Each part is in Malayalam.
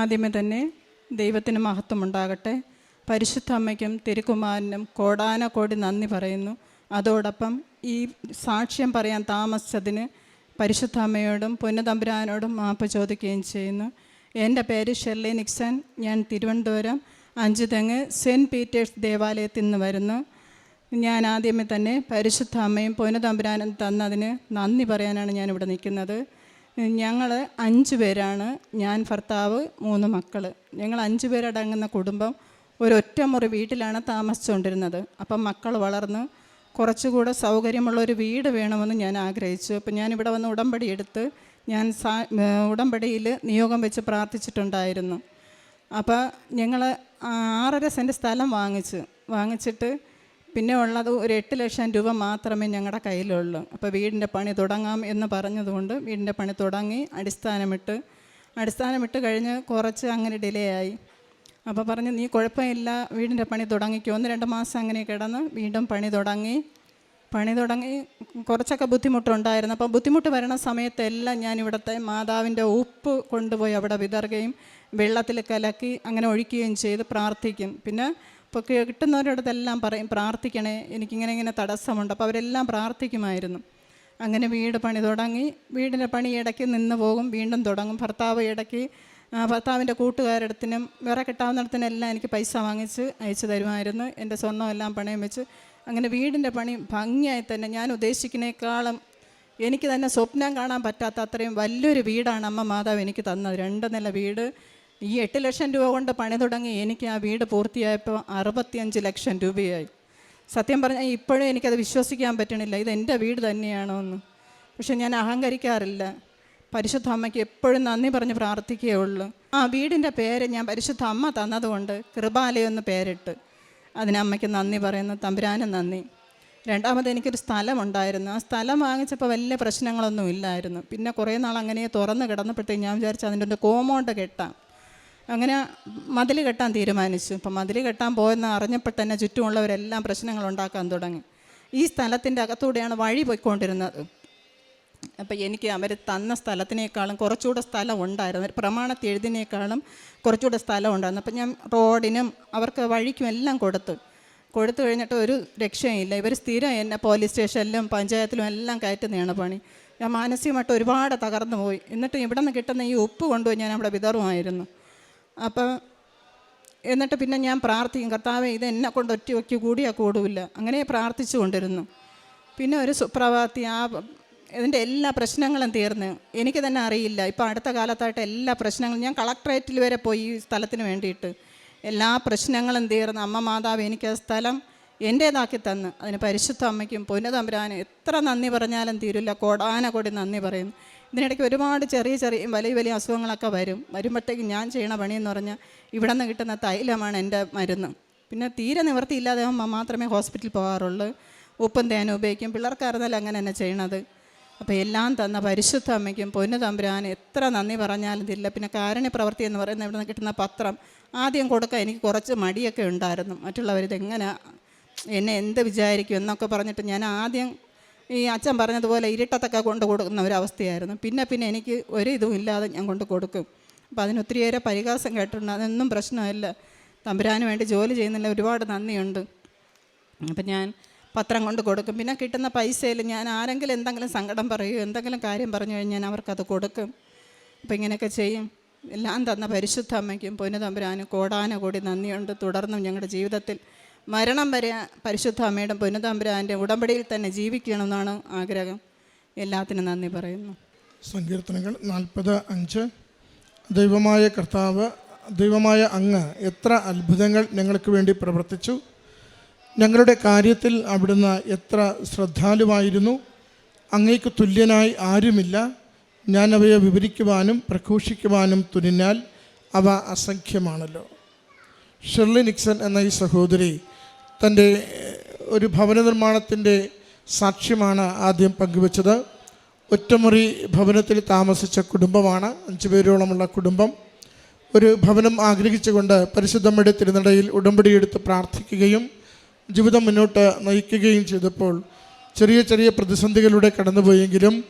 ആദ്യമേ തന്നെ ദൈവത്തിന് മഹത്വമുണ്ടാകട്ടെ. പരിശുദ്ധ അമ്മയ്ക്കും തിരുക്കുമാരനും കോടാനക്കോടി നന്ദി പറയുന്നു. അതോടൊപ്പം ഈ സാക്ഷ്യം പറയാൻ താമസിച്ചതിന് പരിശുദ്ധ അമ്മയോടും പൊന്നുതമ്പുരാനോടും മാപ്പ് ചോദിക്കുകയും ചെയ്യുന്നു. എന്റെ പേര് ഷെർലി നിക്സൺ. ഞാൻ തിരുവനന്തപുരം അഞ്ചുതെങ്ങ് സെന്റ് പീറ്റേഴ്സ് ദേവാലയത്തിൽ നിന്ന് വരുന്നു. ഞാൻ ആദ്യമേ തന്നെ പരിശുദ്ധ അമ്മയും പൊന്നുതമ്പുരാനും തന്നതിന് നന്ദി പറയാനാണ് ഞാനിവിടെ നിൽക്കുന്നത്. ഞങ്ങൾ അഞ്ച് പേരാണ്. ഞാൻ ഭർത്താവ് മൂന്ന് മക്കൾ ഞങ്ങൾ അഞ്ച് പേരടങ്ങുന്ന കുടുംബം ഒരു ഒറ്റമുറി വീട്ടിലാണ് താമസിച്ചുകൊണ്ടിരുന്നത്. അപ്പം മക്കൾ വളർന്ന് കുറച്ചുകൂടെ സൗകര്യമുള്ള ഒരു വീട് വേണമെന്ന് ഞാൻ ആഗ്രഹിച്ചു. അപ്പം ഞാനിവിടെ വന്ന് ഉടമ്പടി എടുത്ത് ഞാൻ സാ ഉടമ്പടിയിൽ നിയോഗം വെച്ച് പ്രാർത്ഥിച്ചിട്ടുണ്ടായിരുന്നു. അപ്പോൾ ഞങ്ങൾ ആറര സെന്റ് സ്ഥലം വാങ്ങിച്ചു വാങ്ങിച്ചിട്ട് പിന്നെ ഉള്ളത് ഒരു എട്ട് ലക്ഷം രൂപ മാത്രമേ ഞങ്ങളുടെ കയ്യിലുള്ളൂ. അപ്പോൾ വീടിന്റെ പണി തുടങ്ങാം എന്ന് പറഞ്ഞതുകൊണ്ട് വീടിന്റെ പണി തുടങ്ങി അടിസ്ഥാനമിട്ട് അടിസ്ഥാനമിട്ട് കഴിഞ്ഞ് കുറച്ച് അങ്ങനെ ഡിലേ ആയി. അപ്പോൾ പറഞ്ഞു നീ കുഴപ്പമില്ല വീടിന്റെ പണി തുടങ്ങിക്കോ. ഒന്ന് രണ്ട് മാസം അങ്ങനെ കിടന്ന് വീണ്ടും പണി തുടങ്ങി. പണി തുടങ്ങി കുറച്ചൊക്കെ ബുദ്ധിമുട്ടുണ്ടായിരുന്നു. അപ്പോൾ ബുദ്ധിമുട്ട് വരണ സമയത്തെല്ലാം ഞാൻ ഇവിടുത്തെ മാതാവിന്റെ ഉപ്പ് കൊണ്ടുപോയി അവിടെ വിതറുകയും വെള്ളത്തിൽ കലക്കി അങ്ങനെ ഒഴിക്കുകയും ചെയ്ത് പ്രാർത്ഥിക്കും. പിന്നെ ഇപ്പോൾ കിട്ടുന്നവരോടതെല്ലാം പറയും പ്രാർത്ഥിക്കണേ എനിക്കിങ്ങനെ ഇങ്ങനെ തടസ്സമുണ്ട്. അപ്പോൾ അവരെല്ലാം പ്രാർത്ഥിക്കുമായിരുന്നു. അങ്ങനെ വീട് പണി തുടങ്ങി. വീടിന്റെ പണി ഇടയ്ക്ക് നിന്ന് പോകും വീണ്ടും തുടങ്ങും. ഭർത്താവ് ഇടയ്ക്ക് ഭർത്താവിന്റെ കൂട്ടുകാരിടത്തിനും വേറെ കിട്ടാവുന്നിടത്തിനെല്ലാം എനിക്ക് പൈസ വാങ്ങിച്ച് അയച്ചു തരുമായിരുന്നു. എന്റെ സ്വർണമെല്ലാം പണയം വെച്ച്. അങ്ങനെ വീടിന്റെ പണി ഭംഗിയായി തന്നെ. ഞാൻ ഉദ്ദേശിക്കുന്നേക്കാളും എനിക്ക് തന്നെ സ്വപ്നം കാണാൻ പറ്റാത്ത അത്രയും വലിയൊരു വീടാണ് അമ്മ മാതാവ് എനിക്ക് തന്നത്. രണ്ട് നില വീട്. ഈ എട്ട് ലക്ഷം രൂപ കൊണ്ട് പണി തുടങ്ങി എനിക്ക് ആ വീട് പൂർത്തിയായപ്പോൾ അറുപത്തിയഞ്ച് ലക്ഷം രൂപയായി. സത്യം പറഞ്ഞാൽ ഇപ്പോഴും എനിക്കത് വിശ്വസിക്കാൻ പറ്റണില്ല. ഇത് എന്റെ വീട് തന്നെയാണോ എന്ന് പക്ഷെ ഞാൻ അഹങ്കരിക്കാറില്ല. പരിശുദ്ധ അമ്മയ്ക്ക് എപ്പോഴും നന്ദി പറഞ്ഞ് പ്രാർത്ഥിക്കുകയേ ഉള്ളൂ. ആ വീടിന്റെ പേര് ഞാൻ പരിശുദ്ധ അമ്മ തന്നതുകൊണ്ട് കൃപാലയം എന്ന് പേരിട്ട് അതിനമ്മയ്ക്ക് നന്ദി പറയുന്നു. തമ്പുരാനും നന്ദി. രണ്ടാമത് എനിക്കൊരു സ്ഥലമുണ്ടായിരുന്നു. ആ സ്ഥലം വാങ്ങിച്ചപ്പോൾ വലിയ പ്രശ്നങ്ങളൊന്നും ഇല്ലായിരുന്നു. പിന്നെ കുറേ നാൾ അങ്ങനെ തുറന്ന് കിടന്നപ്പോഴത്തേക്ക് ഞാൻ വിചാരിച്ചു അതിന്റെ ഒരു കോമൗണ്ട് കെട്ടാം. അങ്ങനെ മതിൽ കെട്ടാൻ തീരുമാനിച്ചു. അപ്പം മതിൽ കെട്ടാൻ പോയെന്ന് അറിഞ്ഞപ്പോൾ തന്നെ ചുറ്റുമുള്ളവരെല്ലാം പ്രശ്നങ്ങൾ ഉണ്ടാക്കാൻ തുടങ്ങി. ഈ സ്ഥലത്തിന്റെ അകത്തൂടെയാണ് വഴി പോയിക്കൊണ്ടിരുന്നത്. അപ്പം എനിക്ക് അവർ തന്ന സ്ഥലത്തിനേക്കാളും കുറച്ചുകൂടെ സ്ഥലം ഉണ്ടായിരുന്നു. പ്രമാണത്തിൽ എഴുതിനേക്കാളും കുറച്ചുകൂടെ സ്ഥലം ഉണ്ടായിരുന്നു. അപ്പം ഞാൻ റോഡിനും അവർക്ക് വഴിക്കും എല്ലാം കൊടുത്തു. കൊടുത്തു കഴിഞ്ഞിട്ട് ഒരു രക്ഷയില്ല ഇവർ സ്ഥിരം എന്നെ പോലീസ് സ്റ്റേഷനിലും പഞ്ചായത്തിലും എല്ലാം കയറ്റുന്നതാണ് പണി. ഞാൻ മാനസികമായിട്ട് ഒരുപാട് തകർന്നു പോയി. എന്നിട്ട് ഇവിടെ നിന്ന് കിട്ടുന്ന ഈ ഉപ്പ് കൊണ്ടുപോയി ഞാൻ അവിടെ വിതറുമായിരുന്നു. അപ്പോൾ എന്നിട്ട് പിന്നെ ഞാൻ പ്രാർത്ഥിക്കും കർത്താവെ ഇത് എന്നെ കൊണ്ട് ഒറ്റ ഒറ്റ കൂടിയാൽ കൂടില്ല അങ്ങനെ പ്രാർത്ഥിച്ചു കൊണ്ടിരുന്നു. പിന്നെ ഒരു സുപ്രഭാതി ആ ഇതിന്റെ എല്ലാ പ്രശ്നങ്ങളും തീർന്ന്. എനിക്ക് തന്നെ അറിയില്ല. ഇപ്പോൾ അടുത്ത കാലത്തായിട്ട് എല്ലാ പ്രശ്നങ്ങളും ഞാൻ കളക്ട്രേറ്റിൽ വരെ പോയി ഈ സ്ഥലത്തിന് വേണ്ടിയിട്ട്. എല്ലാ പ്രശ്നങ്ങളും തീർന്ന്. അമ്മ മാതാവ് എനിക്ക് ആ സ്ഥലം എന്റേതാക്കി തന്ന്. അതിന് പരിശുദ്ധ അമ്മയ്ക്കും പുനതമ്പുരാനും എത്ര നന്ദി പറഞ്ഞാലും തീരില്ല. കൊടാന കൊടി നന്ദി പറയുന്നു. ഇതിനിടയ്ക്ക് ഒരുപാട് ചെറിയ ചെറിയ വലിയ വലിയ അസുഖങ്ങളൊക്കെ വരും. വരുമ്പോഴത്തേക്ക് ഞാൻ ചെയ്യണ പണിയെന്ന് പറഞ്ഞാൽ ഇവിടെ നിന്ന് കിട്ടുന്ന തൈലമാണ് എന്റെ മരുന്ന്. പിന്നെ തീരെ നിവൃത്തിയില്ലാതെ മാത്രമേ ഹോസ്പിറ്റലിൽ പോകാറുള്ളൂ. ഉപ്പും തേനും ഉപയോഗിക്കും. പിള്ളേർക്കായിരുന്നാലും അങ്ങനെ തന്നെ ചെയ്യണത്. അപ്പോൾ എല്ലാം തന്ന പരിശുദ്ധ അമ്മയ്ക്കും പൊന്നു തമ്പുരാൻ എത്ര നന്ദി പറഞ്ഞാലും ഇതില്ല. പിന്നെ കാരുണ്യ പ്രവൃത്തി എന്ന് പറയുന്ന ഇവിടെ നിന്ന് കിട്ടുന്ന പത്രം ആദ്യം കൊടുക്കാൻ എനിക്ക് കുറച്ച് മടിയൊക്കെ ഉണ്ടായിരുന്നു. മറ്റുള്ളവരിതെങ്ങനെ എന്നെ എന്ത് വിചാരിക്കും എന്നൊക്കെ പറഞ്ഞിട്ട് ഞാൻ ആദ്യം ഈ അച്ഛൻ പറഞ്ഞതുപോലെ ഇരുട്ടത്തൊക്കെ കൊണ്ട് കൊടുക്കുന്ന ഒരവസ്ഥയായിരുന്നു പിന്നെ പിന്നെ എനിക്ക് ഒരു ഇതും ഇല്ലാതെ ഞാൻ കൊണ്ട് കൊടുക്കും. അപ്പോൾ അതിന് ഒത്തിരിയേറെ പരിഹാസം കേട്ടിട്ടുണ്ട്. അതൊന്നും പ്രശ്നമില്ല. തമ്പുരാന് വേണ്ടി ജോലി ചെയ്യുന്നില്ല ഒരുപാട് നന്ദിയുണ്ട്. അപ്പം ഞാൻ പത്രം കൊണ്ട് കൊടുക്കും. പിന്നെ കിട്ടുന്ന പൈസയിൽ ഞാൻ ആരെങ്കിലും എന്തെങ്കിലും സങ്കടം പറയുമോ എന്തെങ്കിലും കാര്യം പറഞ്ഞു കഴിഞ്ഞാൽ അവർക്കത് കൊടുക്കും. അപ്പം ഇങ്ങനെയൊക്കെ ചെയ്യും. എല്ലാം തന്ന പരിശുദ്ധ അമ്മയ്ക്കും പൊന്നു തമ്പുരാനും കോടാന കൂടി നന്ദിയുണ്ട്. തുടർന്നും ഞങ്ങളുടെ ജീവിതത്തിൽ മരണം വരെ പരിശുദ്ധ അമ്മയുടെ പൊന്നുതമ്പുരാന്റെ ഉടമ്പടിയിൽ തന്നെ ജീവിക്കണമെന്നാണ് ആഗ്രഹം. എല്ലാത്തിനും നന്ദി പറയുന്നു. സങ്കീർത്തനങ്ങൾ നാൽപ്പത് അഞ്ച്. ദൈവമായ കർത്താവ് ദൈവമായ അങ്ങ് എത്ര അത്ഭുതങ്ങൾ ഞങ്ങൾക്ക് വേണ്ടി പ്രവർത്തിച്ചു. ഞങ്ങളുടെ കാര്യത്തിൽ അവിടുന്ന് എത്ര ശ്രദ്ധാലുവായിരുന്നു. അങ്ങേക്ക് തുല്യനായി ആരുമില്ല. ഞാൻ അവയെ വിവരിക്കുവാനും പ്രഘോഷിക്കുവാനും തുനിഞ്ഞാൽ അവ അസംഖ്യമാണല്ലോ. ഷെർലി നിക്സൺ എന്ന ഈ സഹോദരി തന്റെ ഒരു ഭവന നിർമ്മാണത്തിന്റെ സാക്ഷ്യമാണ് ആദ്യം പങ്കുവച്ചത്. ഒറ്റമുറി ഭവനത്തിൽ താമസിച്ച കുടുംബമാണ് അഞ്ചു പേരോളമുള്ള കുടുംബം. ഒരു ഭവനം ആഗ്രഹിച്ചുകൊണ്ട് പരിശുദ്ധമ്മയുടെ തിരുനടയിൽ ഉടമ്പടിയെടുത്ത് പ്രാർത്ഥിക്കുകയും ജീവിതം മുന്നോട്ട് നയിക്കുകയും ചെയ്തപ്പോൾ ചെറിയ ചെറിയ പ്രതിസന്ധികളിലൂടെ കടന്നുപോയെങ്കിലും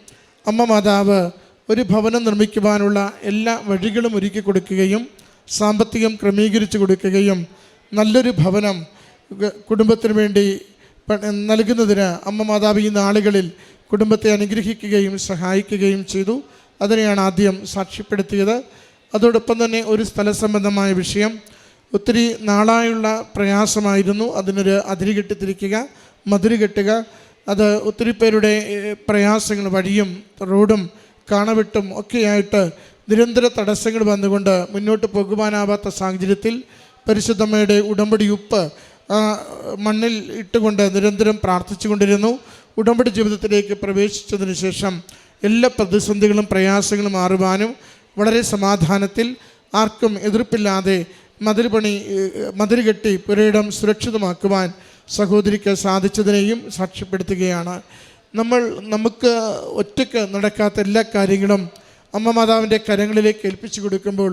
അമ്മ മാതാവ് ഒരു ഭവനം നിർമ്മിക്കുവാനുള്ള എല്ലാ വഴികളും ഒരുക്കി കൊടുക്കുകയും സാമ്പത്തികം ക്രമീകരിച്ചു കൊടുക്കുകയും നല്ലൊരു ഭവനം കുടുംബത്തിന് വേണ്ടി നൽകുന്നതിന് അമ്മ മാതാവ് ഈ നാളുകളിൽ കുടുംബത്തെ അനുഗ്രഹിക്കുകയും സഹായിക്കുകയും ചെയ്തു. അതിനെയാണ് ആദ്യം സാക്ഷ്യപ്പെടുത്തിയത്. അതോടൊപ്പം തന്നെ ഒരു സ്ഥല സംബന്ധമായ വിഷയം. ഒത്തിരി നാളായുള്ള പ്രയാസമായിരുന്നു. അതിനൊരു അതിര് കെട്ടിത്തിരിക്കുക മധുര കെട്ടുക. അത് ഒത്തിരി പേരുടെ പ്രയാസങ്ങൾ വഴിയും റോഡും കാണവിട്ടും ഒക്കെയായിട്ട് നിരന്തര തടസ്സങ്ങൾ വന്നുകൊണ്ട് മുന്നോട്ട് പോകുവാനാവാത്ത സാഹചര്യത്തിൽ പരിശുദ്ധമ്മയുടെ ഉടമ്പടി ഉപ്പ് മണ്ണിൽ ഇട്ടുകൊണ്ട് നിരന്തരം പ്രാർത്ഥിച്ചുകൊണ്ടിരുന്നു. ഉടമ്പടി ജീവിതത്തിലേക്ക് പ്രവേശിച്ചതിന് ശേഷം എല്ലാ പ്രതിസന്ധികളും പ്രയാസങ്ങളും മാറുവാനും വളരെ സമാധാനത്തിൽ ആർക്കും എതിർപ്പില്ലാതെ മതിൽ പണി മതിൽ കെട്ടി പുരയിടം സുരക്ഷിതമാക്കുവാൻ സഹോദരിക്ക് സാധിച്ചതിനെയും സാക്ഷ്യപ്പെടുത്തുകയാണ്. നമ്മൾ നമുക്ക് ഒറ്റയ്ക്ക് നടക്കാത്ത എല്ലാ കാര്യങ്ങളും അമ്മ മാതാവിന്റെ കരങ്ങളിലേക്ക് ഏൽപ്പിച്ചു കൊടുക്കുമ്പോൾ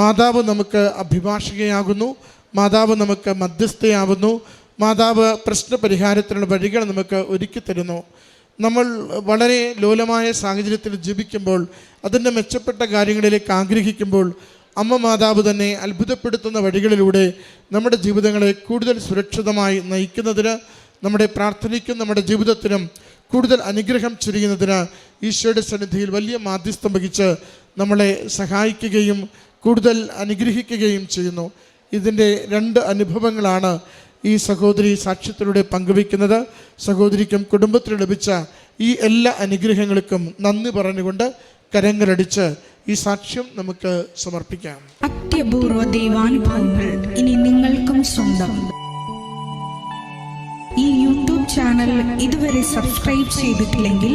മാതാവ് നമുക്ക് അഭിഭാഷകയാകുന്നു. മാതാവ് നമുക്ക് മധ്യസ്ഥയാവുന്നു. മാതാവ് പ്രശ്ന പരിഹാരത്തിനുള്ള വഴികൾ നമുക്ക് ഒരുക്കി തരുന്നു. നമ്മൾ വളരെ ലോലമായ സാഹചര്യത്തിൽ ജീവിക്കുമ്പോൾ അതിന്റെ മെച്ചപ്പെട്ട കാര്യങ്ങളിലേക്ക് ആഗ്രഹിക്കുമ്പോൾ അമ്മ മാതാവ് തന്നെ അത്ഭുതപ്പെടുത്തുന്ന വഴികളിലൂടെ നമ്മുടെ ജീവിതങ്ങളെ കൂടുതൽ സുരക്ഷിതമായി നയിക്കുന്നതിന് നമ്മുടെ പ്രാർത്ഥനയ്ക്കും നമ്മുടെ ജീവിതത്തിനും കൂടുതൽ അനുഗ്രഹം ചുരിയുന്നതിന് ഈശോയുടെ സന്നിധിയിൽ വലിയ മാധ്യസ്ഥം വഹിച്ച് നമ്മളെ സഹായിക്കുകയും കൂടുതൽ അനുഗ്രഹിക്കുകയും ചെയ്യുന്നു. ഇതിന്റെ രണ്ട് അനുഭവങ്ങളാണ് ഈ സഹോദരി സാക്ഷ്യത്തിലൂടെ പങ്കുവയ്ക്കുന്നത്. സഹോദരിക്കും കുടുംബത്തിന് ലഭിച്ച ഈ എല്ലാ അനുഗ്രഹങ്ങൾക്കും നന്ദി പറഞ്ഞുകൊണ്ട് കരങ്ങളടിച്ച് ഈ സാക്ഷ്യം നമുക്ക് സമർപ്പിക്കാം. അത്യപൂർവ ദൈവാനുഭവങ്ങൾ ഇനി നിങ്ങൾക്കും സ്വന്തം. ഈ യൂട്യൂബ് ചാനൽ ഇതുവരെ സബ്സ്ക്രൈബ് ചെയ്തിട്ടില്ലെങ്കിൽ